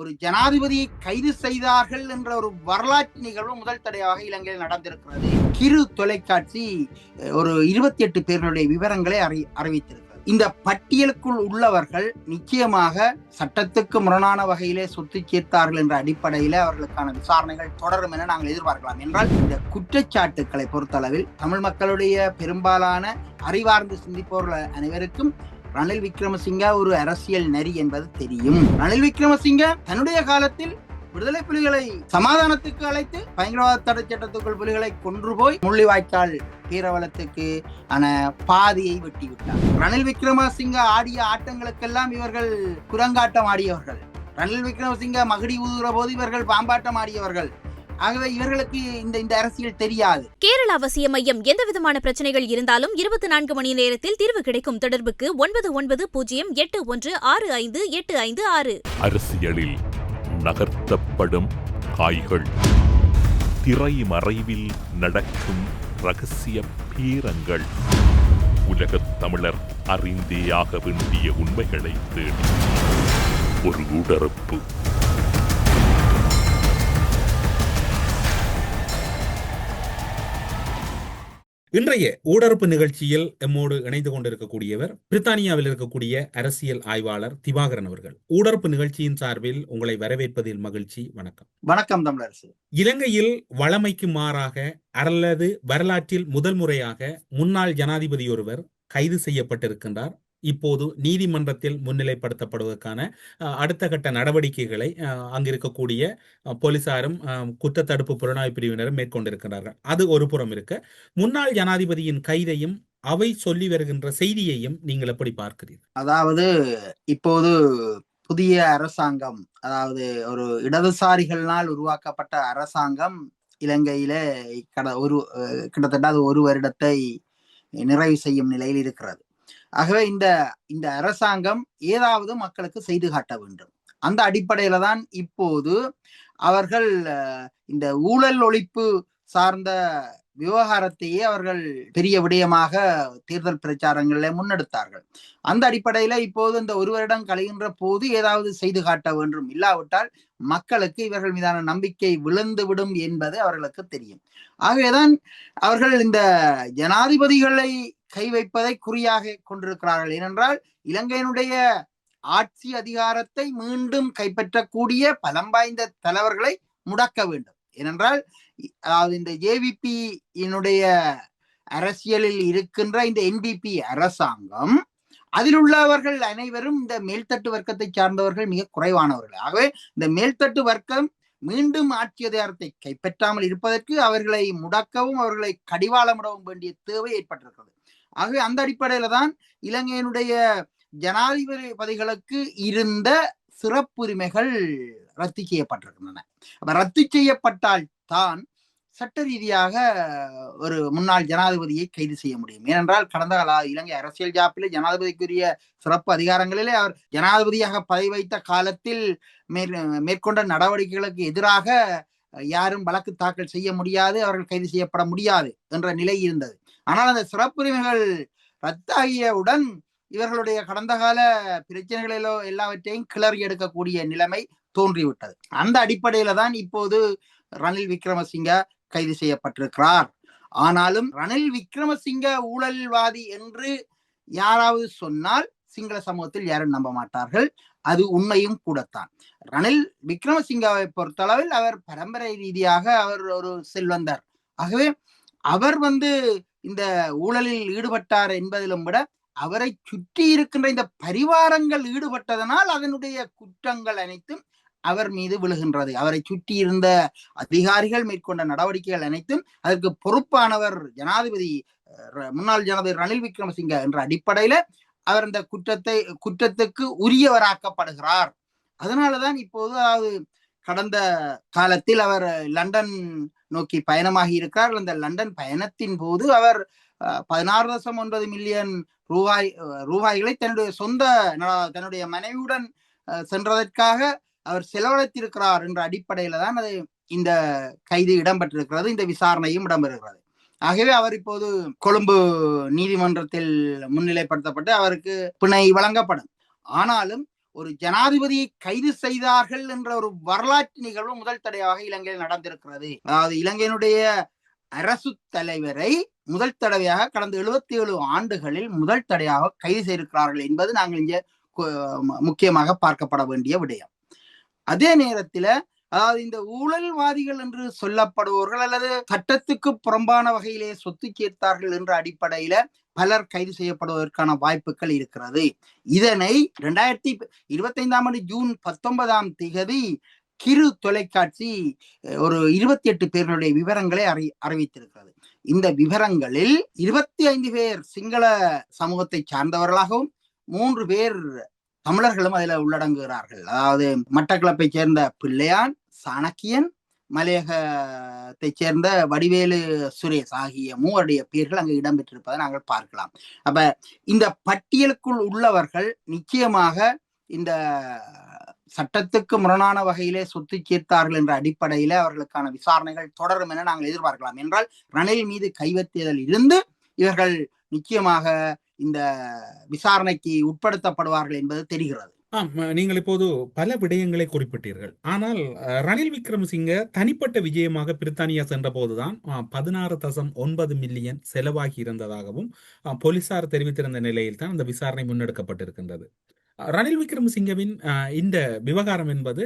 ஒரு ஜனாதிபதியை கைது செய்தார்கள் என்ற ஒரு வரலாற்று நிகழ்வு முதல் தடையாக இலங்கையில் நடந்திருக்கிறது. கிரு தொலைக்காட்சி ஒரு இருபத்தி எட்டு பேர்களுடைய விவரங்களை அறி அறிவித்திருக்கிறது. இந்த பட்டியலுக்குள் உள்ளவர்கள் நிச்சயமாக சட்டத்துக்கு முரணான வகையிலே சொத்து சேர்த்தார்கள் என்ற அடிப்படையில் அவர்களுக்கான விசாரணைகள் தொடரும் என நாங்கள் எதிர்பார்க்கலாம். என்றால் இந்த குற்றச்சாட்டுக்களை பொறுத்தளவில் தமிழ் மக்களுடைய பெரும்பாலான அறிவார்ந்து சிந்திப்பவர்கள் அனைவருக்கும் ரணில் விக்ரமசிங்க ஒரு அரசியல் நரி என்பது தெரியும். ரணில் விக்ரமசிங்க தன்னுடைய காலத்தில் விடுதலை புலிகளை சமாதானத்துக்கு அழைத்து பயங்கரவாத தடை சட்டத்துக்குள் புலிகளை கொன்று போய் முள்ளிவாய்க்கால் பேரவலத்துக்கு ஆன பாதியை வெட்டி விட்டார் ரணில் விக்ரமசிங்க ஆடிய ஆட்டங்களுக்கெல்லாம் இவர்கள் குரங்காட்டம் ஆடியவர்கள். ரணில் விக்ரமசிங்க மகிடி ஊதுகிற போது இவர்கள் பாம்பாட்டம் ஆடியவர்கள். ஆகவே இவர்களுக்கு இந்த இந்த அரசியல் தெரியாது. கேரள அவசிய மையம் எந்த விதமான பிரச்சனைகள் இருந்தாலும் இருபத்தி நான்கு மணி நேரத்தில் தீர்வு கிடைக்கும் தொடர்புக்கு ஒன்பது ஒன்பது பூஜ்ஜியம் எட்டு ஒன்று ஆறு ஐந்து எட்டு ஐந்து ஆறு. அரசியலில் நகர்த்தப்படும் காய்கள் திரைமறைவில் நடக்கும் ரகசிய பேரங்கள். உலகத் தமிழர் அறிந்தேயாக வேண்டிய உண்மைகளை தேடி. ஒரு உடறுப்பு இன்றைய ஊடறுப்பு நிகழ்ச்சியில் எம்மோடு இணைந்து கொண்டிருக்கக்கூடியவர் பிரித்தானியாவில் இருக்கக்கூடிய அரசியல் ஆய்வாளர் திவாகரன் அவர்கள். ஊடறுப்பு நிகழ்ச்சியின் சார்பில் உங்களை வரவேற்பதில் மகிழ்ச்சி வணக்கம். வணக்கம் தமிழரசு. இலங்கையில் வழமைக்கு மாறாக அல்லது வரலாற்றில் முதல் முறையாக முன்னாள் ஜனாதிபதி ஒருவர் கைது செய்யப்பட்டிருக்கின்றார். இப்போது நீதிமன்றத்தில் முன்னிலைப்படுத்தப்படுவதற்கான அடுத்த கட்ட நடவடிக்கைகளை அங்கிருக்கக்கூடிய போலீசாரும் அஹ், குற்றத்தடுப்பு புலனாய்வு பிரிவினரும் மேற்கொண்டிருக்கிறார்கள். அது ஒரு புறம் இருக்க. முன்னாள் ஜனாதிபதியின் கைதையும் அவை சொல்லி வருகின்ற செய்தியையும் நீங்கள் எப்படி பார்க்கிறீர்கள்? அதாவது இப்போது புதிய அரசாங்கம் அதாவது ஒரு இடதுசாரிகளினால் உருவாக்கப்பட்ட அரசாங்கம் இலங்கையில கட ஒரு கிட்டத்தட்ட அது ஒரு வருடத்தை நிறைவு செய்யும் நிலையில் இருக்கிறது. ஆகவே இந்த இந்த அரசாங்கம் ஏதாவது மக்களுக்கு செய்து காட்ட வேண்டும். அந்த அடிப்படையில தான் இப்போது அவர்கள் இந்த ஊழல் ஒழிப்பு சார்ந்த விவகாரத்தையே அவர்கள் பெரிய விடயமாக தேர்தல் பிரச்சாரங்களில் முன்னெடுத்தார்கள். அந்த அடிப்படையில இப்போது இந்த ஒரு வருடம் கழிகின்ற போது ஏதாவது செய்து காட்ட வேண்டும். இல்லாவிட்டால் மக்களுக்கு இவர்கள் மீதான நம்பிக்கை விழுந்துவிடும் என்பது அவர்களுக்கு தெரியும். ஆகவேதான் அவர்கள் இந்த ஜனாதிபதிகளை கை வைப்பதை குறியாக கொண்டிருக்கிறார்கள். ஏனென்றால் இலங்கையினுடைய ஆட்சி அதிகாரத்தை மீண்டும் கைப்பற்றக்கூடிய பலம் வாய்ந்த தலைவர்களை முடக்க வேண்டும். ஏனென்றால் அதாவது இந்த ஜேவிபியினுடைய அரசியலில் இருக்கின்ற இந்த என்பிபி அரசாங்கம் அதில் உள்ளவர்கள் அனைவரும் இந்த மேல்தட்டு வர்க்கத்தை சார்ந்தவர்கள் மிக குறைவானவர்கள். ஆகவே இந்த மேல்தட்டு வர்க்கம் மீண்டும் ஆட்சி அதிகாரத்தை கைப்பற்றாமல் இருப்பதற்கு அவர்களை முடக்கவும் அவர்களை கடிவாளமிடவும் வேண்டிய தேவை ஏற்பட்டிருக்கிறது. ஆகவே அந்த அடிப்படையில தான் இலங்கையினுடைய ஜனாதிபதிகளுக்கு இருந்த சிறப்புரிமைகள் ரத்து செய்யப்பட்டிருக்கின்றன. அப்ப ரத்து செய்யப்பட்டால் தான் சட்ட ரீதியாக ஒரு முன்னாள் ஜனாதிபதியை கைது செய்ய முடியும். ஏனென்றால் கடந்த கால இலங்கை அரசியல் ஜாப்பிலே ஜனாதிபதிக்குரிய சிறப்பு அதிகாரங்களிலே அவர் ஜனாதிபதியாக பதவி வைத்த காலத்தில் மேற் மேற்கொண்ட நடவடிக்கைகளுக்கு எதிராக யாரும் வழக்கு தாக்கல் செய்ய முடியாது அவர்கள் கைது செய்யப்பட முடியாது என்ற நிலை இருந்தது. ஆனால் அந்த சிறப்புரிமைகள் ரத்தாகியவுடன் இவர்களுடைய கடந்த கால பிரச்சனைகளிலோ எல்லாவற்றையும் கிளறி எடுக்கக்கூடிய நிலைமை தோன்றிவிட்டது. அந்த அடிப்படையில தான் இப்போது ரணில் விக்ரமசிங்க கைது செய்யப்பட்டிருக்கிறார். ஆனாலும் ரணில் விக்ரமசிங்க ஊழல்வாதி என்று யாராவது சொன்னால் சிங்கள சமூகத்தில் யாரும் நம்ப மாட்டார்கள். அது உண்மையும் கூடத்தான். ரணில் விக்ரமசிங்காவை பொறுத்தளவில் அவர் பரம்பரை ரீதியாக அவர் ஒரு செல்வந்தார். ஆகவே அவர் வந்து இந்த ஊழலில் ஈடுபட்டார் என்பதிலும் விட அவரை சுற்றி இருக்கின்ற இந்த பரிவாரங்கள் ஈடுபட்டதனால் அதனுடைய குற்றங்கள் அனைத்தும் அவர் மீது விழுகின்றது. அவரை சுற்றி இருந்த அதிகாரிகள் மேற்கொண்ட நடவடிக்கைகள் அனைத்தும் அதற்கு பொறுப்பானவர் ஜனாதிபதி அஹ், ர- முன்னாள் ஜனாதிபதி ரணில் விக்ரமசிங்க என்ற அடிப்படையில அவர் இந்த குற்றத்தை குற்றத்துக்கு உரியவராக்கப்படுகிறார். அதனாலதான் இப்போது அதாவது கடந்த காலத்தில் அவர் லண்டன் நோக்கி பயணமாகி இருக்கிறார் அந்த லண்டன் பயணத்தின் போது அவர் பதினாறு தசம் ஒன்பது மில்லியன் ரூபாய் ரூபாய்களை தன்னுடைய சொந்த தன்னுடைய மனைவியுடன் சென்றதற்காக அவர் செலவழித்திருக்கிறார் என்ற அடிப்படையில தான் அது இந்த கைது இடம்பெற்றிருக்கிறது. இந்த விசாரணையும் இடம்பெறுகிறது. ஆகவே அவர் இப்போது கொழும்பு நீதிமன்றத்தில் முன்னிலைப்படுத்தப்பட்டு அவருக்கு பிணை வழங்கப்படும். ஆனாலும் ஒரு ஜனாதிபதியை கைது செய்தார்கள் என்ற ஒரு வரலாற்று நிகழ்வு முதல் தடவையாக இலங்கையில் நடந்திருக்கிறது. அதாவது இலங்கையினுடைய அரசு தலைவரை முதல் தடவையாக கடந்த எழுபத்தி ஏழு ஆண்டுகளில் முதல் தடையாக கைது செய்திருக்கிறார்கள் என்பது நாங்கள் இங்கே முக்கியமாக பார்க்கப்பட வேண்டிய விடயம். அதே நேரத்தில் அதாவது இந்த ஊழல்வாதிகள் என்று சொல்லப்படுவோர்கள் அல்லது சட்டத்துக்கு புறம்பான வகையிலே சொத்து சேர்த்தார்கள் என்ற அடிப்படையில பலர் கைது செய்யப்படுவதற்கான வாய்ப்புகள் இருக்கிறது. இதனை இரண்டாயிரத்தி இருபத்தைந்தாம் ஆண்டு ஜூன் பத்தொன்பதாம் திகதி கிரு தொலைக்காட்சி ஒரு இருபத்தி எட்டு பேர்களுடைய விவரங்களை அறி அறிவித்திருக்கிறது. இந்த விவரங்களில் இருபத்தி ஐந்து பேர் சிங்கள சமூகத்தை சார்ந்தவர்களாகவும் மூன்று பேர் தமிழர்களும் அதில் உள்ளடங்குகிறார்கள். அதாவது மட்டக்களப்பை சேர்ந்த பிள்ளையான் சாணக்கியன் மலையகத்தை சேர்ந்த வடிவேலு சுரேஷ் ஆகிய மூவருடைய பேர்கள் அங்கு இடம்பெற்றிருப்பதை நாங்கள் பார்க்கலாம். அப்ப இந்த பட்டியலுக்குள் உள்ளவர்கள் நிச்சயமாக இந்த சட்டத்துக்கு முரணான வகையிலே சொத்து சேர்த்தார்கள் என்ற அடிப்படையில அவர்களுக்கான விசாரணைகள் தொடரும் என நாங்கள் எதிர்பார்க்கலாம். என்றால் ரணில் மீது கைவத்தியதில் இருந்து இவர்கள் நிச்சயமாக இந்த விசாரணைக்கு உட்படுத்தப்படுவார்கள் என்பது தெரிகிறது. ஆம் நீங்கள் இப்போது பல விடயங்களை குறிப்பிட்டீர்கள். ஆனால் அஹ், ரணில் விக்ரமசிங்க தனிப்பட்ட விஜயமாக பிரித்தானியா சென்ற போதுதான் பதினாறு தசம் ஒன்பது மில்லியன் செலவாகி இருந்ததாகவும் அஹ், போலீசார் தெரிவித்திருந்த நிலையில் தான் அந்த விசாரணை முன்னெடுக்கப்பட்டிருக்கின்றது. ரணில் விக்ரமசிங்கவின் இந்த விவகாரம் என்பது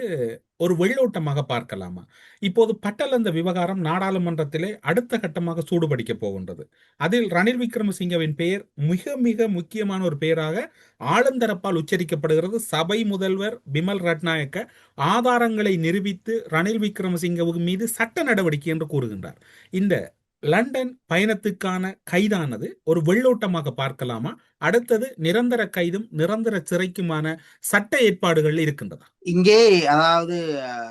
ஒரு வெள்ளோட்டமாக பார்க்கலாமா? இப்போது பட்டல் அந்த விவகாரம் நாடாளுமன்றத்திலே அடுத்த கட்டமாக சூடுபடிக்க போகின்றது. அதில் ரணில் விக்ரமசிங்கவின் பெயர் மிக மிக முக்கியமான ஒரு பெயராக ஆளுந்தரப்பால் உச்சரிக்கப்படுகிறது. சபை முதல்வர் பிமல் ரட்நாயக்க ஆதாரங்களை நிரூபித்து ரணில் விக்ரமசிங்கவுக்கு மீது சட்ட நடவடிக்கை என்று கூறுகின்றார். இந்த லண்டன் பயணத்துக்கான கைதானது. ஒரு வெள்ளோட்டமாக பார்க்கலாமா? அடுத்தது நிரந்தர கைதும் நிரந்தர சிறைக்குமான சட்ட ஏற்பாடுகள் இருக்கின்றதா? இங்கே அதாவது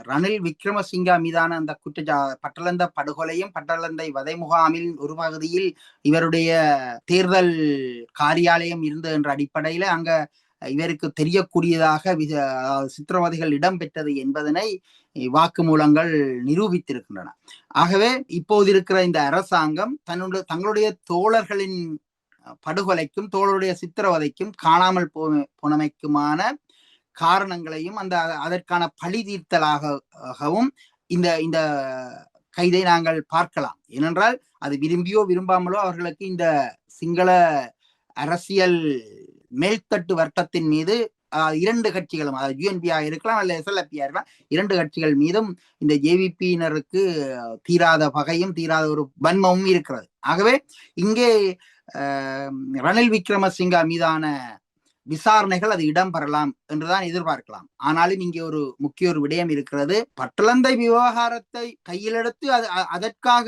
ரணில் விக்ரமசிங்கா மீதான அந்த குற்றச்சா பட்டலந்த படுகொலையும் பட்டலந்தை வதை முகாமில் ஒரு பகுதியில் இவருடைய தேர்தல் காரியாலயம் இருந்தது என்ற அடிப்படையில அங்க இவருக்கு தெரியக்கூடியதாக சித்திரவதைகள் இடம்பெற்றது என்பதனை வாக்குமூலங்கள் நிரூபித்திருக்கின்றன. ஆகவே இப்போது இருக்கிற இந்த அரசாங்கம் தன்னுடைய தங்களுடைய தோழர்களின் படுகொலைக்கும் தோழருடைய சித்திரவதைக்கும் காணாமல் போ போனமைக்குமான காரணங்களையும் அந்த அதற்கான பழி தீர்த்தலாகவும் இந்த இந்த கைதை நாங்கள் பார்க்கலாம். ஏனென்றால் அது விரும்பியோ விரும்பாமலோ அவர்களுக்கு இந்த சிங்கள அரசியல் மேல்தட்டு வர்க்கத்தின் மீது ஆஹ், இரண்டு கட்சிகளும் அதாவது யூஎன்பியா இருக்கலாம் அல்ல எஸ்எல்எப்பியா இருக்கலாம் இரண்டு கட்சிகள் மீதும் இந்த ஜேவிபியினருக்கு தீராத பகையும் தீராத ஒரு வன்மமும் இருக்கிறது. ஆகவே இங்கே ஆஹ், ரணில் விக்ரமசிங்கா மீதான விசாரணைகள் அது இடம்பெறலாம் என்றுதான் எதிர்பார்க்கலாம். ஆனாலும் இங்கே ஒரு முக்கிய ஒரு விடயம் இருக்கிறது. பட்டளந்தை விவகாரத்தை கையிலெடுத்து அது அ- அதற்காக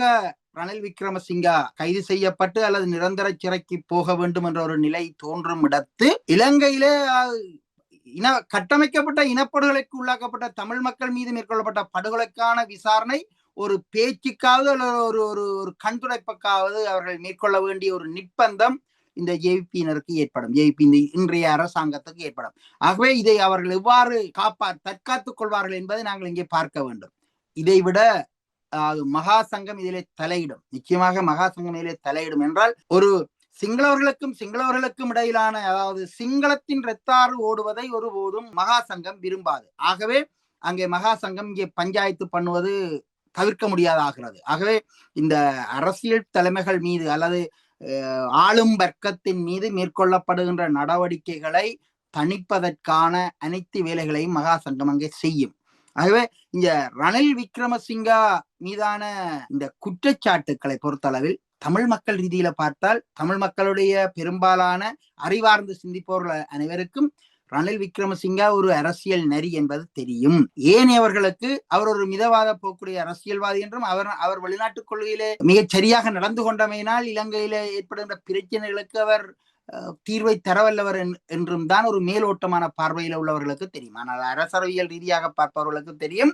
ரணில் விக்ரமசிங்கா கைது செய்யப்பட்டு அல்லது நிரந்தர சிறைக்கு போக வேண்டும் என்ற ஒரு நிலை தோன்றும் இடத்து இலங்கையிலே இன கட்டமைக்கப்பட்ட இனப்படுகொலைக்கு உள்ளாக்கப்பட்ட தமிழ் மக்கள் மீது மேற்கொள்ளப்பட்ட படுகொலைக்கான விசாரணை ஒரு பேச்சுக்காவது அல்லது ஒரு ஒரு ஒரு கண்துடைப்புக்காவது அவர்கள் மேற்கொள்ள வேண்டிய ஒரு நிர்பந்தம் இந்த ஜேபியினருக்கு ஏற்படும். ஜேபி இந்த இன்றைய அரசாங்கத்துக்கு ஏற்படும். ஆகவே இதை அவர்கள் எவ்வாறு காப்பா தற்காத்துக் கொள்வார்கள் என்பதை நாங்கள் இங்கே பார்க்க வேண்டும். இதை விட மகா சங்கம் இதிலே தலையிடும். நிச்சயமாக மகா சங்கம் இதிலே தலையிடும் என்றால் ஒரு சிங்களவர்களுக்கும் சிங்களவர்களுக்கும் இடையிலான அதாவது சிங்களத்தின் ரெத்தாறு ஓடுவதை ஒருபோதும் மகா சங்கம் விரும்பாது. ஆகவே அங்கே மகா சங்கம் இங்கே பஞ்சாயத்து பண்ணுவது தவிர்க்க முடியாதாகிறது ஆகவே இந்த அரசியல் தலைமைகள் மீது அல்லது ஆளும் வர்க்கத்தின் மீது மேற்கொள்ளப்படுகின்ற நடவடிக்கைகளை தணிப்பதற்கான அனைத்து வேலைகளையும் மகா சங்கம் அங்கே செய்யும். ஆகவே இந்த ரணில் விக்ரமசிங்கா மீதான இந்த குற்றச்சாட்டுக்களை பொறுத்தளவில் தமிழ் மக்கள் ரீதியில பார்த்தால் தமிழ் மக்களுடைய பெரும்பாலான அறிவார்ந்து சிந்திப்பவர்கள் அனைவருக்கும் ரணில் விக்ரமசிங்கா ஒரு அரசியல் நரி என்பது தெரியும். ஏனையவர்களுக்கு அவர் ஒரு மிதவாத போக்குடைய அரசியல்வாதி என்றும் அவர் அவர் வெளிநாட்டுக் கொள்கையிலே மிகச் சரியாக நடந்து கொண்டமையினால் இலங்கையிலே ஏற்படுகின்ற பிரச்சனைகளுக்கு அவர் தீர்வை தரவல்லவர் என்றும் தான் ஒரு மேலோட்டமான பார்வையில உள்ளவர்களுக்கு தெரியும். ஆனால் அரசரவியல் ரீதியாக பார்ப்பவர்களுக்கு தெரியும்.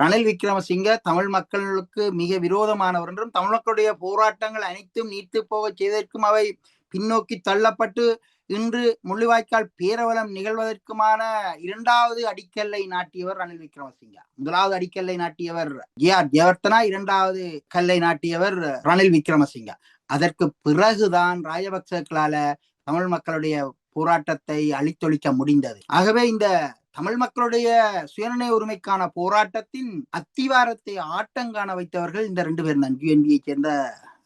ரணில் விக்ரமசிங்க தமிழ் மக்களுக்கு மிக விரோதமானவர் என்றும் தமிழ் மக்களுடைய போராட்டங்கள் அனைத்தும் நீத்து போக செய்ததற்கும் அவை பின்னோக்கி தள்ளப்பட்டு இன்று முள்ளிவாய்க்கால் பேரவலம் நிகழ்வதற்குமான இரண்டாவது அடிக்கல்லை நாட்டியவர் ரணில் விக்ரமசிங்கா. முதலாவது அடிக்கல்லை நாட்டியவர் ஜே ஆர் ஜெயவர்த்தனா இரண்டாவது கல்லை நாட்டியவர் ரணில் விக்ரமசிங்கா. அதற்கு பிறகுதான் ராஜபக்சர்களால தமிழ் மக்களுடைய போராட்டத்தை அழித்தொழிக்க முடிந்தது. ஆகவே இந்த தமிழ் மக்களுடைய சுயநிர்ணய உரிமைக்கான போராட்டத்தின் அத்திவாரத்தை ஆட்டங்காண வைத்தவர்கள் இந்த ரெண்டு பேர் தான். யூஎன்பியை சேர்ந்த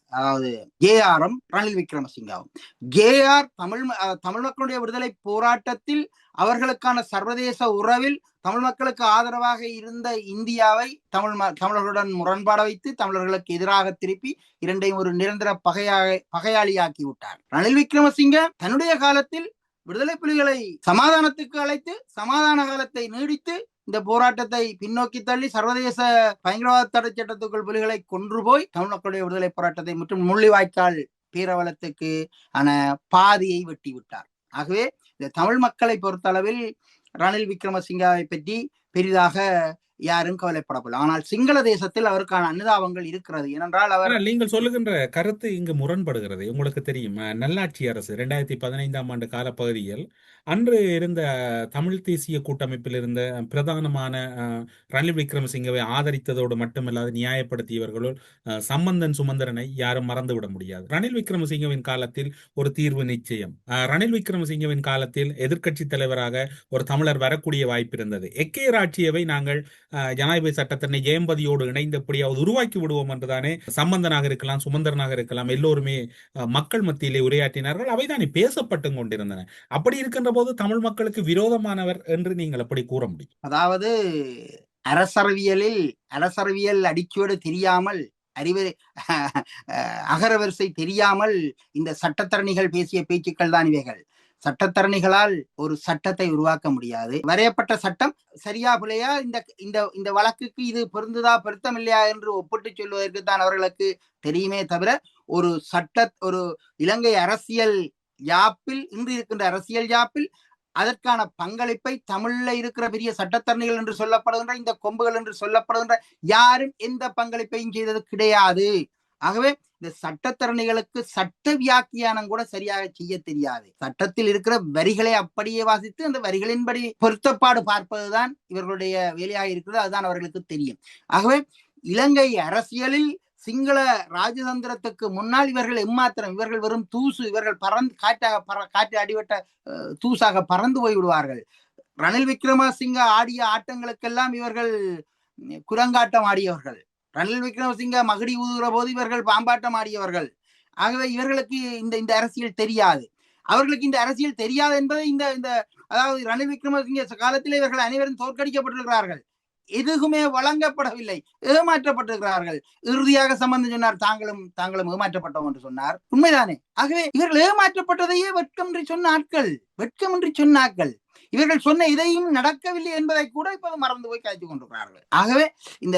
அதாவது ஜேஆரும் ரணில் விக்ரமசிங்காவும். ஜேஆர் தமிழ் ம- தமிழ் மக்களுடைய விடுதலை போராட்டத்தில் அவர்களுக்கான சர்வதேச உறவில் தமிழ் மக்களுக்கு ஆதரவாக இருந்த இந்தியாவை தமிழ் ம- தமிழர்களுடன் முரண்பாட வைத்து தமிழர்களுக்கு எதிராக திருப்பி இரண்டையும் ஒரு நிரந்தர பகையாக பகையாளியாக்கி விட்டார். ரணில் விக்ரமசிங்க தன்னுடைய காலத்தில் விடுதலை புலிகளை சமாதானத்துக்கு அழைத்து சமாதான காலத்தை நீடித்து இந்த போராட்டத்தை பின்னோக்கி தள்ளி சர்வதேச பயங்கரவாத தடை சட்டத்துக்குள் புலிகளை கொன்று போய் தமிழ் மக்களுடைய விடுதலை போராட்டத்தை மற்றும் முள்ளிவாய்க்கால் பேரவலத்துக்கு ஆன பாதியை வெட்டி விட்டார். ஆகவே இந்த தமிழ் மக்களை பொறுத்தளவில் ரணில் விக்ரமசிங்காவை பற்றி பெரிதாக யாரும் கவலைப்படவில்லை. ஆனால் சிங்கள தேசத்தில் அவருக்கான அனுதாபங்கள் இருக்கிறது. ஏனென்றால் அவர் நீங்கள் சொல்லுகின்ற கருத்து இங்கு முரண்படுகிறது. உங்களுக்கு தெரியும் நல்லாட்சி அரசு ரெண்டாயிரத்தி பதினைந்தாம் ஆண்டு காலப்பகுதியில் அன்று இருந்த தமிழ் தேசிய கூட்டமைப்பில் இருந்த பிரதானமான ரணில் விக்ரமசிங்கவை ஆதரித்ததோடு மட்டுமல்லாது நியாயப்படுத்தியவர்களுள் சம்பந்தன் சுமந்திரனை யாரும் மறந்துவிட முடியாது. ரணில் விக்ரமசிங்கவின் காலத்தில் ஒரு தீர்வு நிச்சயம். ரணில் விக்ரமசிங்கவின் காலத்தில் எதிர்க்கட்சி தலைவராக ஒரு தமிழர் வரக்கூடிய வாய்ப்பு இருந்தது. எக்கே ராட்சியவை நாங்கள் ஜனாதிபதி சட்டத்தினை ஜெயம்பதியோடு இணைந்து எப்படியாவது உருவாக்கி விடுவோம் என்றுதானே சம்பந்தனாக இருக்கலாம் சுமந்தரனாக இருக்கலாம் எல்லோருமே மக்கள் மத்தியிலே உரையாற்றினார்கள். அவைதானே பேசப்பட்டு கொண்டிருந்தன. அப்படி இருக்கின்ற போது தமிழ் மக்களுக்கு விரோதமானவர் என்று நீங்கள் எப்படி கூற முடியும்? அதாவது அரசரவியலில் அரசரவியல் அடிக்கோடு தெரியாமல் அறிவு அகரவரிசை தெரியாமல் இந்த சட்டத்தரணிகள் பேசிய பேச்சுக்கள் தான் இவைகள். சட்டத்தரணிகளால் ஒரு சட்டத்தை உருவாக்க முடியாது. வரையப்பட்ட சட்டம் சரியா பிள்ளையா இந்த இந்த இந்த வழக்குக்கு இது பொருந்துதா பொருத்தமில்லையா என்று ஒப்பிட்டு சொல்வதற்கு தான் அவர்களுக்கு தெரியுமே தவிர ஒரு சட்ட ஒரு இலங்கை அரசியல் யாப்பில் இன்று இருக்கின்ற அரசியல் யாப்பில் அதற்கான பங்களிப்பை தமிழ்ல இருக்கிற பெரிய சட்டத்தரணிகள் என்று சொல்லப்படுகின்ற இந்த கொம்புகள் என்று சொல்லப்படுகின்ற யாரும் எந்த பங்களிப்பையும் செய்தது கிடையாது. ஆகவே இந்த சட்டத்தரணிகளுக்கு சட்ட வியாக்கியானம் கூட சரியாக செய்ய தெரியாது. சட்டத்தில் இருக்கிற வரிகளை அப்படியே வாசித்து அந்த வரிகளின்படி பொருத்தப்பாடு பார்ப்பதுதான் இவர்களுடைய வேலையாக இருக்கிறது. அதுதான் அவர்களுக்கு தெரியும். ஆகவே இலங்கை அரசியலில் சிங்கள ராஜதந்திரத்துக்கு முன்னால் இவர்கள் எம்மாத்திரம்? இவர்கள் வெறும் தூசு இவர்கள் பறந்து காற்றாக பற காற்று அடிவட்ட தூசாக பறந்து போய் விடுவார்கள் ரணில் விக்ரமசிங்க ஆடிய ஆட்டங்களுக்கெல்லாம் இவர்கள் குரங்காட்டம் ஆடியவர்கள். ரணில் விக்ரமசிங்க மகடி ஊதுகிற போது இவர்கள் பாம்பாட்டம் ஆடியவர்கள். ஆகவே இவர்களுக்கு இந்த இந்த அரசியல் தெரியாது. அவர்களுக்கு இந்த அரசியல் தெரியாது என்பதை இந்த இந்த அதாவது ரணில் விக்ரமசிங்க காலத்தில் இவர்கள் அனைவரும் தோற்கடிக்கப்பட்டிருக்கிறார்கள். எதுவுமே வழங்கப்படவில்லை. ஏமாற்றப்பட்டிருக்கிறார்கள். இறுதியாக சம்பந்தம் சொன்னார் தாங்களும் தாங்களும் ஏமாற்றப்பட்டோம் என்று சொன்னார். உண்மைதானே? ஆகவே இவர்கள் ஏமாற்றப்பட்டதையே வெட்கமின்றி சொன்ன ஆட்கள் வெட்கமின்றி சொன்ன ஆட்கள் இவர்கள் சொன்ன இதையும் நடக்கவில்லை என்பதை கூட இப்போது மறந்து போய் காய்ச்சி கொண்டிருக்கிறார்கள். ஆகவே இந்த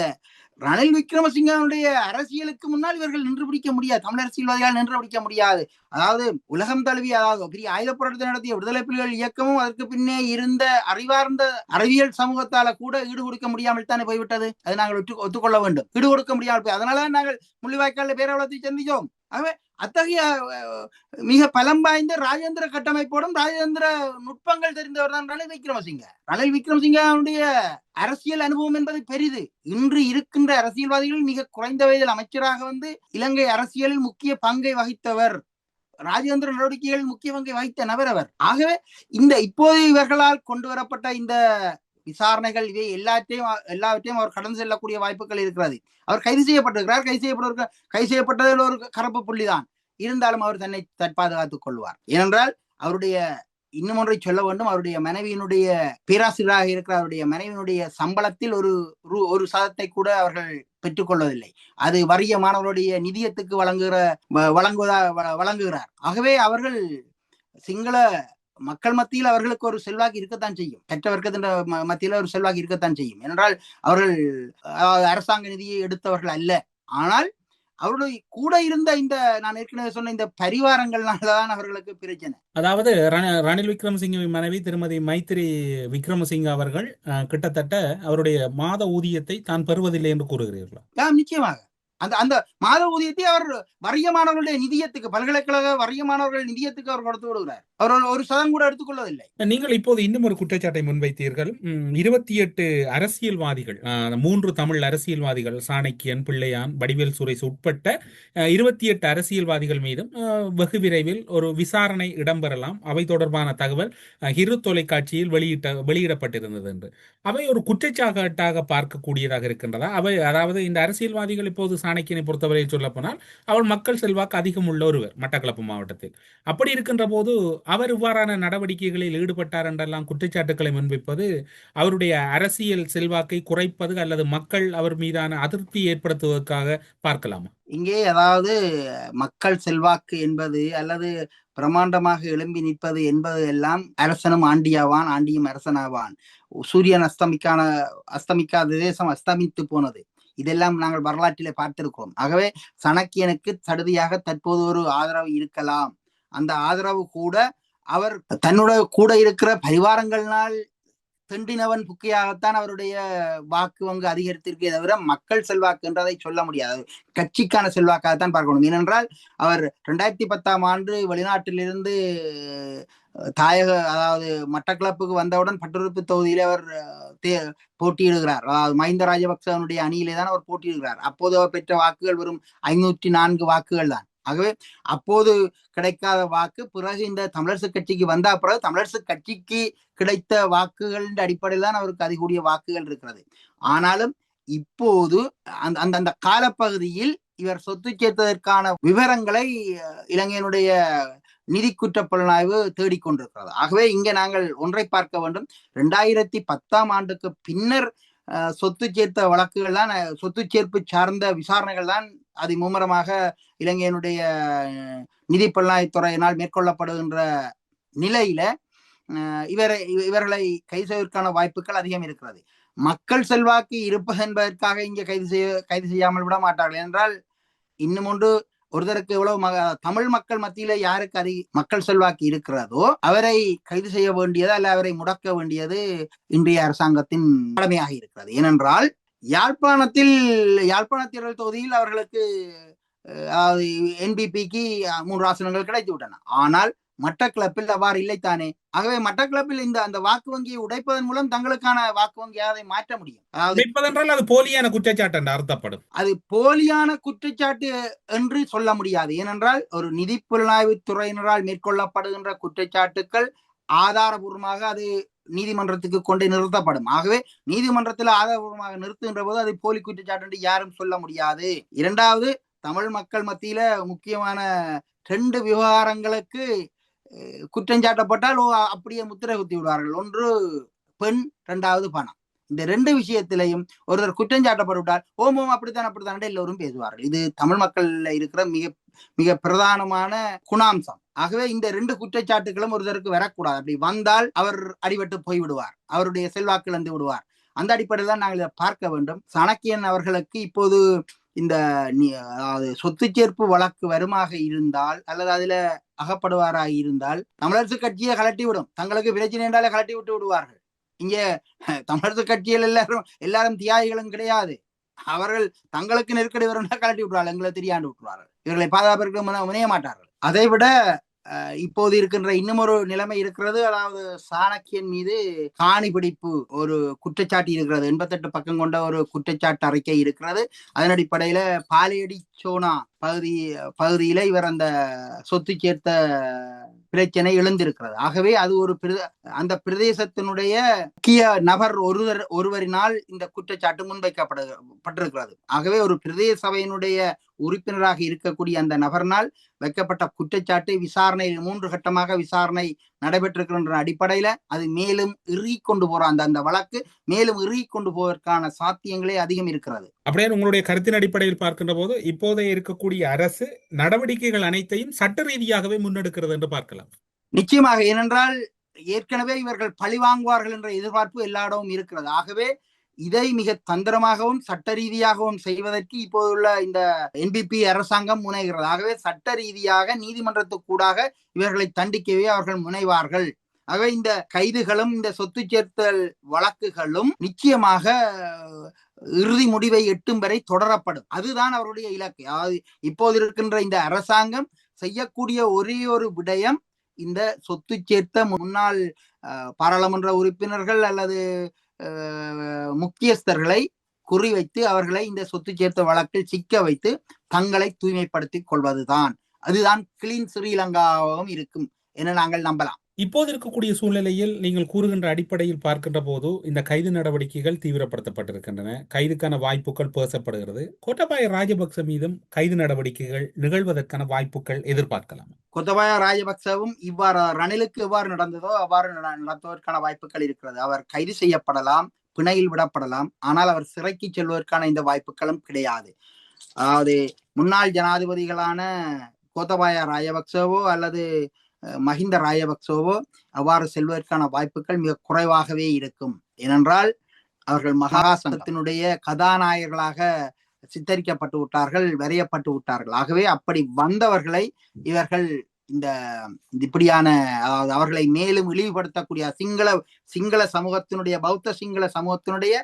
ரணில் விக்ரமசிங்கனுடைய அரசியலுக்கு முன்னால் இவர்கள் நின்று பிடிக்க முடியாது. தமிழ் அரசியல்வாதிகள் நின்று பிடிக்க முடியாது. அதாவது உலகம் தழுவிய அதாவது பெரிய ஆயுத போராட்டத்தை நடத்திய விடுதலை புலிகள் இயக்கமும் அதற்கு பின்னே இருந்த அறிவார்ந்த அறிவியல் சமூகத்தால கூட ஈடு கொடுக்க முடியாமல் தானே போய்விட்டது? அதை நாங்கள் ஒத்துக்கொள்ள வேண்டும். ஈடு கொடுக்க முடியாமல் போய் அதனால நாங்கள் முள்ளிவாய்க்கால பேரவளத்தை சந்திச்சோம் ஆகவே அத்தகைய மிக பலம் வாய்ந்த ராஜேந்திர கட்டமைப்போடும் ராஜேந்திர நுட்பங்கள் தெரிந்தவர் தான் ரணில் விக்ரமசிங்க ரணில் விக்ரமசிங்கனுடைய அரசியல் அனுபவம் என்பது பெரிது. இன்று இருக்கின்ற அரசியல்வாதிகள் மிக குறைந்த வயதில் அமைச்சராக வந்து இலங்கை அரசியலில் முக்கிய பங்கை வகித்தவர். ராஜேந்திர நடவடிக்கைகள் முக்கிய பங்கை வகித்த நபர் அவர். ஆகவே இந்த இப்போது இவர்களால் கொண்டு வரப்பட்ட இந்த விசாரணைகள் இவை எல்லாத்தையும் எல்லாவற்றையும் அவர் கடந்து செல்லக்கூடிய வாய்ப்புகள் இருக்கிறது. அவர் கைது செய்யப்பட்டிருக்கிறார். கைது செய்யப்பட்டிருக்க கைது செய்யப்பட்டதில் ஒரு கரப்பு புள்ளிதான். இருந்தாலும் அவர் தன்னை தற்பாதுகாத்துக் கொள்வார். ஏனென்றால் அவருடைய இன்னும் ஒன்றை சொல்ல வேண்டும். அவருடைய மனைவியினுடைய பேராசிரியராக இருக்கிற அவருடைய மனைவியினுடைய சம்பளத்தில் ஒரு ரூ- ஒரு சதத்தை கூட அவர்கள் பெற்றுக்கொள்வதில்லை அது வறிய மாணவர்களுடைய நிதியத்துக்கு வழங்குகிற வ- வழங்குவதா வழங்குகிறார். ஆகவே அவர்கள் சிங்கள மக்கள் மத்தியில் அவர்களுக்கு ஒரு செல்வாக்கு இருக்கத்தான் செய்யும். கற்ற வர்க்கத்தின் ம- மத்தியில் ஒரு செல்வாக்கு இருக்கத்தான் செய்யும். ஏனென்றால் அவர்கள் அரசாங்க நிதியை எடுத்தவர்கள் அல்ல. ஆனால் அவருடைய கூட இருந்த இந்த நான் ஏற்கனவே சொன்ன இந்த பரிவாரங்கள்னாலதான் அவர்களுக்கு பிரச்சனை. அதாவது ரண- ரணில் விக்ரமசிங்கவின் மனைவி திருமதி மைத்திரி விக்ரமசிங்க அவர்கள் கிட்டத்தட்ட அவருடைய மாத ஊதியத்தை தான் பெறுவதில்லை என்று கூறுகிறீர்களா? நிச்சயமாக. அந்த அந்த மாத ஊதியத்தை அவர் வறியமானவர்களுடைய நிதியத்துக்கு பல்கலைக்கழக வறிய மாணவர்கள் நிதியத்துக்கு அவர் கொடுத்து விடுகிறார். அவர் ஒரு- சதம் கூட எடுத்துக்கொள்ளவில்லை. நீங்கள் இப்போது இன்னும் ஒரு குற்றச்சாட்டை முன்வைத்தீர்கள். இருபத்தி எட்டு அரசியல்வாதிகள் மூன்று தமிழ் அரசியல்வாதிகள் சாணக்கியன் பிள்ளையான் வடிவேல் சுரேஷ் உட்பட்ட இருபத்தி எட்டு அரசியல்வாதிகள் மீதும் வெகு விரைவில் ஒரு விசாரணை இடம்பெறலாம். அவை தொடர்பான தகவல் ஹிரு தொலைக்காட்சியில் வெளியிட்ட வெளியிடப்பட்டிருந்தது என்று. அவை ஒரு குற்றச்சாட்டாக பார்க்கக்கூடியதாக இருக்கின்றதா? அவை அதாவது இந்த அரசியல்வாதிகள் இப்போது சாணக்கியனை பொறுத்தவரை சொல்லப்போனால் அவள் மக்கள் செல்வாக்கு அதிகம் உள்ள ஒருவர் மட்டக்களப்பு மாவட்டத்தில். அப்படி இருக்கின்ற போது அவர் இவ்வாறான நடவடிக்கைகளில் ஈடுபட்டார் என்றெல்லாம் குற்றச்சாட்டுக்களை முன்வைப்பது அவருடைய அரசியல் செல்வாக்கை குறைப்பது அல்லது மக்கள் அவர் மீதான அதிருப்தி ஏற்படுத்துவதற்காக பார்க்கலாமா? இங்கே அதாவது மக்கள் செல்வாக்கு என்பது அல்லது பிரமாண்டமாக எழும்பி நிற்பது என்பது எல்லாம் அரசனும் ஆண்டியாவான் ஆண்டியும் அரசனாவான். சூரியன் அஸ்தமிக்கான அஸ்தமிக்காத தேசம் அஸ்தமித்து போனது. இதெல்லாம் நாங்கள் வரலாற்றிலே பார்த்திருக்கிறோம். ஆகவே சணக்கியனுக்கு சடுதியாக தற்போது ஒரு ஆதரவு இருக்கலாம். அந்த ஆதரவு கூட அவர் தன்னோட கூட இருக்கிற பரிவாரங்களினால் திண்டினவன் புக்கையாகத்தான் அவருடைய வாக்கு வங்கு அதிகரித்திருக்கே தவிர மக்கள் செல்வாக்கு என்றதை சொல்ல முடியாது. கட்சிக்கான செல்வாக்காகத்தான் பார்க்கணும். ஏனென்றால் அவர் ரெண்டாயிரத்தி பத்தாம் ஆண்டு வெளிநாட்டிலிருந்து தாயக அதாவது மட்டக்களப்புக்கு வந்தவுடன் பட்டுறுப்பு தொகுதியில அவர் தே- போட்டியிடுகிறார். அதாவது மஹிந்த ராஜபக்சவனுடைய அணியிலே தான் அவர் போட்டியிடுகிறார். அப்போது அவர் பெற்ற வாக்குகள் வெறும் ஐநூற்றி நான்கு வாக்குகள் தான் ஆகவே அப்போது கிடைக்காத வாக்கு பிறகு இந்த தமிழரசு கட்சிக்கு வந்த பிறகு தமிழரசு கட்சிக்கு கிடைத்த வாக்குகளின் அடிப்படையில் தான் அவருக்கு அதிகூடிய வாக்குகள் இருக்கிறது. ஆனாலும் இப்போது அந்த அந்த அந்த காலப்பகுதியில் இவர் சொத்து சேர்த்ததற்கான விவரங்களை இலங்கையினுடைய நிதி குற்ற புலனாய்வு தேடிக்கொண்டிருக்கிறது ஆகவே இங்கே நாங்கள் ஒன்றை பார்க்க வேண்டும். ரெண்டாயிரத்தி பத்தாம் ஆண்டுக்கு பின்னர் சொத்து சேர்த்த வழக்குகள் தான் சொத்து சேர்ப்பு சார்ந்த விசாரணைகள் தான் அதை மும்முரமாக இலங்கையினுடைய நிதி பல்லாய்த்துறையினால் மேற்கொள்ளப்படுகின்ற நிலையில இவரை இவர்களை கைது செய்வதற்கான வாய்ப்புகள் அதிகம் இருக்கிறது. மக்கள் செல்வாக்கு இருப்பது என்பதற்காக இங்கே கைது செய்ய கைது செய்யாமல் விட மாட்டார்கள். என்றால் இன்னும் ஒன்று ஒருத்தருக்கு எவ்வளவு ம- தமிழ் மக்கள் மத்தியில யாருக்கு அதிக மக்கள் செல்வாக்கு இருக்கிறதோ அவரை கைது செய்ய வேண்டியது அல்ல அவரை முடக்க வேண்டியது இன்றைய அரசாங்கத்தின் கடமையாக இருக்கிறது. ஏனென்றால் யாழ்ப்பாணத்தில் யாழ்ப்பாண தேர்தல் தொகுதியில் அவர்களுக்கு என்பிபிக்கு மூன்று ஆசனங்கள் கிடைத்து விட்டன. ஆனால் மட்டக்களப்பில் அவ்வாறு இல்லைத்தானே? ஆகவே மட்டக்களப்பில் இந்த அந்த வாக்கு வங்கியை உடைப்பதன் மூலம் தங்களுக்கான வாக்கு வங்கியை அதை மாற்ற முடியும். அது போலியான குற்றச்சாட்டு என்று அர்த்தப்படும். அது போலியான குற்றச்சாட்டு என்று சொல்ல முடியாது. ஏனென்றால் ஒரு நிதி புலனாய்வு துறையினரால் மேற்கொள்ளப்படுகின்ற குற்றச்சாட்டுக்கள் ஆதாரபூர்வமாக அது நீதிமன்றத்துக்கு கொண்டு நிறுத்தப்படும். ஆகவே நீதிமன்றத்தில் ஆதாரபூர்வமாக நிறுத்துகின்ற போது அது போலி குற்றச்சாட்டு என்று யாரும் சொல்ல முடியாது. இரண்டாவது தமிழ் மக்கள் மத்தியில முக்கியமான ரெண்டு விவகாரங்களுக்கு குற்றம் குற்றஞ்சாட்டப்பட்டால் ஓ, அப்படியே முத்திரை குத்தி விடுவார்கள். ஒன்று பெண் இரண்டாவது பணம். இந்த ரெண்டு விஷயத்திலையும் ஒருவர் குற்றம் சாட்டப்பட்டுவிட்டால் ஓம் ஓம் அப்படித்தான் அப்படித்தான் எல்லோரும் பேசுவார்கள். இது தமிழ் மக்கள்ல இருக்கிற மிக மிக பிரதானமான குணாம்சம். ஆகவே இந்த ரெண்டு குற்றச்சாட்டுகளும் ஒருத்தருக்கு வரக்கூடாது. அப்படி வந்தால் அவர் அடிபட்டு போய் விடுவார் அவருடைய செல்வாக்கு இழந்து விடுவார். அந்த அடிப்படையில் தான் நாங்கள் இதை பார்க்க வேண்டும். சணக்கியன் அவர்களுக்கு இப்போது இந்த சொத்து சேர்ப்பு வழக்கு வருமாக இருந்தால் அல்லது அதுல அகப்படுவாராக இருந்தால் தமிழரசு கட்சியை கலட்டி விடும் தங்களுக்கு பிரச்சனை என்றாலே கலட்டி விட்டு விடுவார்கள். இங்கே தமிழர் கட்சியில் எல்லாரும் எல்லாரும் தியாகிகளும் கிடையாது. அவர்கள் தங்களுக்கு நெருக்கடி வரும்னா கலட்டி விட்டுருவார்கள் எங்களை தெரியாண்டு விட்டுருவார்கள். இவர்களை பாதுகாப்பிற்கு முனைய மாட்டார்கள். அதை விட இப்போது இருக்கின்ற இன்னும் ஒரு நிலைமை இருக்கிறது. அதாவது சாணக்கியன் மீது காணி பிடிப்பு ஒரு குற்றச்சாட்டு இருக்கிறது. எண்பத்தெட்டு பக்கம் கொண்ட ஒரு குற்றச்சாட்டு அறிக்கை இருக்கிறது. அதன் அடிப்படையில பாலையடி சோனா பகுதி பகுதியில இவர் அந்த சொத்து சேர்த்த பிரச்சனை எழுந்திருக்கிறது. ஆகவே அது ஒரு பிரத- அந்த பிரதேசத்தினுடைய முக்கிய நபர் ஒருவர் ஒருவரினால் இந்த குற்றச்சாட்டு முன்வைக்கப்படு பட்டிருக்கிறது. ஆகவே ஒரு பிரதேச சபையினுடைய உறுப்பினராக இருக்கக்கூடிய அந்த நபரினால் வைக்கப்பட்ட குற்றச்சாட்டு விசாரணை மூன்று கட்டமாக விசாரணை நடைபெற்றிருக்கின்ற அடிப்படையில அது மேலும் இறுகி கொண்டு போற அந்த அந்த வழக்கு மேலும் இறுகி கொண்டு போவதற்கான சாத்தியங்களே அதிகம் இருக்கிறது. அப்படியே உங்களுடைய கருத்தின் அடிப்படையில் பார்க்கின்ற போது இப்போதைய இருக்கக்கூடிய அரசு நடவடிக்கைகள் அனைத்தையும் சட்ட ரீதியாகவே முன்னெடுக்கிறது என்று பார்க்கலாம். நிச்சயமாக ஏனென்றால் ஏற்கனவே இவர்கள் பழி வாங்குவார்கள் என்ற எதிர்பார்ப்பு எல்லா இடமும் இருக்கிறது. ஆகவே இதை மிக தந்திரமாகவும் சட்ட ரீதியாகவும் செய்வதற்கு இப்போதுள்ள இந்த என்பிபி அரசாங்கம் முனைகிறது. ஆகவே சட்ட ரீதியாக நீதிமன்றத்துக்கூடாக இவர்களை தண்டிக்கவே அவர்கள் முனைவார்கள். ஆகவே இந்த கைதுகளும் இந்த சொத்து சேர்த்தல் வழக்குகளும் நிச்சயமாக இறுதி முடிவை எட்டும் வரை தொடரப்படும். அதுதான் அவருடைய இலக்கு. அதாவது இப்போது இருக்கின்ற இந்த அரசாங்கம் செய்யக்கூடிய ஒரே ஒரு விடயம் இந்த சொத்து சேர்த்த முன்னாள் பாராளுமன்ற உறுப்பினர்கள் அல்லது முக்கியஸ்தர்களை குறிவைத்து அவர்களை இந்த சொத்து சேர்த்த வழக்கில் சிக்க வைத்து தங்களை தூய்மைப்படுத்திக் கொள்வதுதான். அதுதான் கிளீன் ஸ்ரீலங்காவும் இருக்கும் என நாங்கள் நம்பலாம். இப்போது இருக்கக்கூடிய சூழ்நிலையில் நீங்கள் கூறுகின்ற அடிப்படையில் பார்க்கின்ற போது இந்த கைது நடவடிக்கைகள் தீவிரப்படுத்தப்பட்டிருக்கின்றன. கைதுக்கான வாய்ப்புகள் பேசப்படுகிறது. கோட்டபாய ராஜபக்ச மீதும் கைது நடவடிக்கைகள் நிகழ்வதற்கான வாய்ப்புகள் எதிர்பார்க்கலாம். கொத்தபாய ராஜபக்சவும் இவ்வாறு ரணிலுக்கு எவ்வாறு நடந்ததோ அவ்வாறு நடத்துவதற்கான வாய்ப்புகள் இருக்கிறது. அவர் கைது செய்யப்படலாம் பிணையில் விடப்படலாம் ஆனால் அவர் சிறைக்கு செல்வதற்கான இந்த வாய்ப்புகளும் கிடையாது. அதாவது முன்னாள் ஜனாதிபதிகளான கோத்தபாய ராஜபக்சவோ அல்லது மஹிந்த ராயபக்சோவோ அவ்வாறு செல்வதற்கான வாய்ப்புகள் மிக குறைவாகவே இருக்கும். ஏனென்றால் அவர்கள் மகாசங்கத்தினுடைய கதாநாயகர்களாக சித்தரிக்கப்பட்டு விட்டார்கள் வரையப்பட்டு விட்டார்கள். ஆகவே அப்படி வந்தவர்களை இவர்கள் இந்த இப்படியான அதாவது அவர்களை மேலும் இழிவுபடுத்தக்கூடிய சிங்கள சிங்கள சமூகத்தினுடைய பௌத்த சிங்கள சமூகத்தினுடைய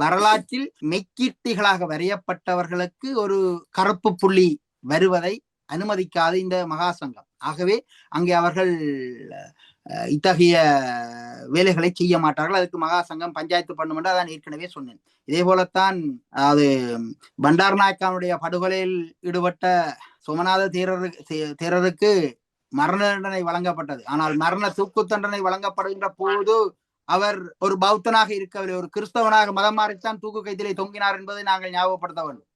வரலாற்றில் மெக்கீர்த்திகளாக வரையப்பட்டவர்களுக்கு ஒரு கருப்பு புள்ளி வருவதை அனுமதிக்காது இந்த மகாசங்கம். ஆகவே அங்கே அவர்கள் இத்தகைய வேலைகளை செய்ய மாட்டார்கள். அதுக்கு மகாசங்கம் பஞ்சாயத்து பண்ணும் என்று அதான் ஏற்கனவே சொன்னேன். இதே போலத்தான் அது பண்டார் நாயக்கானுடைய படுகொலையில் ஈடுபட்ட சோமநாத தேரருக்கு தே- தேரருக்கு மரண தண்டனை வழங்கப்பட்டது. ஆனால் மரண தூக்கு தண்டனை வழங்கப்படுகின்ற போது அவர் ஒரு பௌத்தனாக இருக்கவில்லை. ஒரு கிறிஸ்தவனாக மதம் மாறித்தான் தூக்கு கைத்திலே தொங்கினார் என்பதை நாங்கள் ஞாபகப்படுத்த வேண்டும்.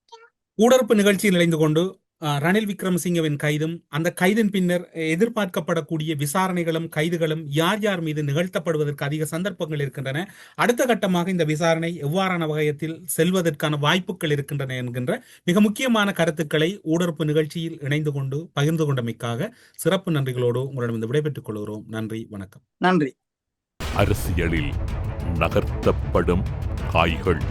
கூடற்பு நிகழ்ச்சியில் இணைந்து கொண்டு ரணில் விக்ரமசிங்கவின் கைதும் அந்த கைதின் பின்னர் எதிர்பார்க்கப்படக்கூடிய விசாரணைகளும் கைதுகளும் யார் யார் மீது நிகழ்த்தப்படுவதற்கு அதிக சந்தர்ப்பங்கள் இருக்கின்றன அடுத்த கட்டமாக இந்த விசாரணை எவ்வாறான வகையத்தில் செல்வதற்கான வாய்ப்புகள் இருக்கின்றன என்கின்ற மிக முக்கியமான கருத்துக்களை ஊடறுப்பு நிகழ்ச்சியில் இணைந்து கொண்டு பகிர்ந்து கொண்டமைக்காக சிறப்பு நன்றிகளோடு உங்களிடம் விடைபெற்றுக் கொள்கிறோம். நன்றி வணக்கம். நன்றி. அரசியலில் நகர்த்தப்படும் காய்கள்.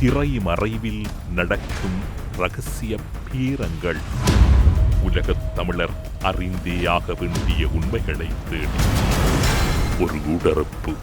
திரைமறைவில் நடக்கும் ரகசிய பீரங்கள். உலகத் தமிழர் அறிந்தேயாக வேண்டிய உண்மைகளை தேடி. ஒரு உடறுப்பு